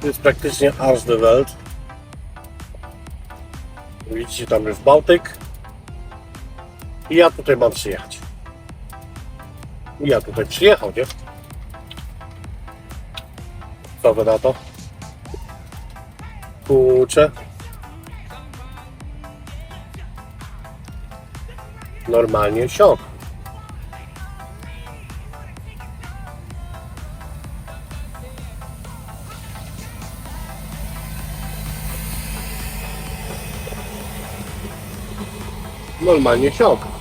To jest praktycznie aż de Welt. Widzicie, tam jest Bałtyk. I ja tutaj mam przyjechać. I ja tutaj przyjechał, nie? Co wy na to? Kurczę. Normalnie siok. Normalnie siok.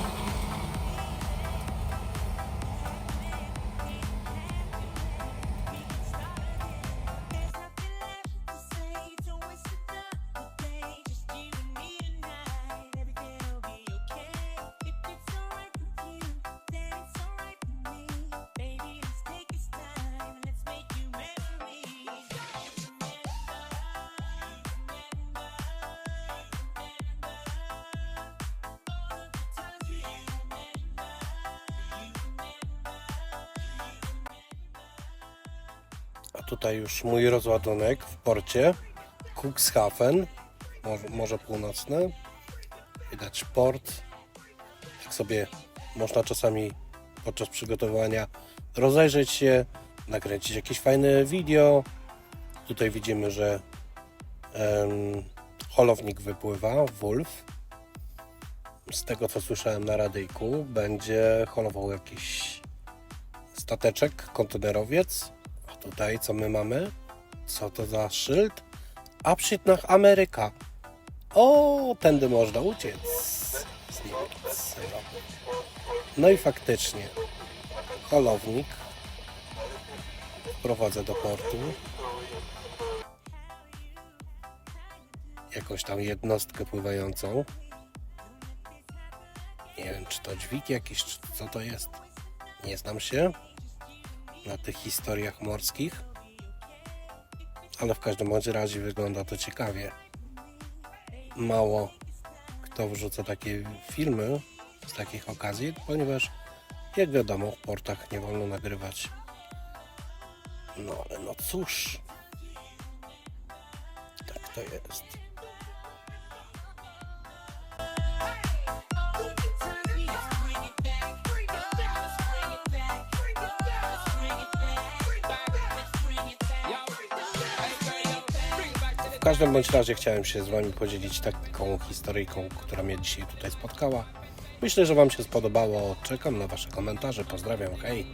Tutaj już mój rozładunek w porcie. Cuxhaven, Mor- Morze Północne. Widać port. Jak sobie można czasami podczas przygotowania rozejrzeć się, nakręcić jakieś fajne video. Tutaj widzimy, że holownik wypływa, Wolf. Z tego co słyszałem na radyjku, będzie holował jakiś stateczek, kontenerowiec. Tutaj co my mamy? Co to za szyld? Abschied nach Ameryka. O, tędy można uciec z. No i faktycznie holownik prowadzę do portu. Jakąś tam jednostkę pływającą. Nie wiem, czy to dźwig jakiś, czy co to jest. Nie znam się na tych historiach morskich, ale w każdym bądź razie wygląda to ciekawie. Mało kto wrzuca takie filmy z takich okazji, ponieważ jak wiadomo w portach nie wolno nagrywać. No ale no cóż, tak to jest. W każdym bądź razie chciałem się z Wami podzielić taką historyjką, która mnie dzisiaj tutaj spotkała. Myślę, że Wam się spodobało. Czekam na Wasze komentarze. Pozdrawiam. Hej!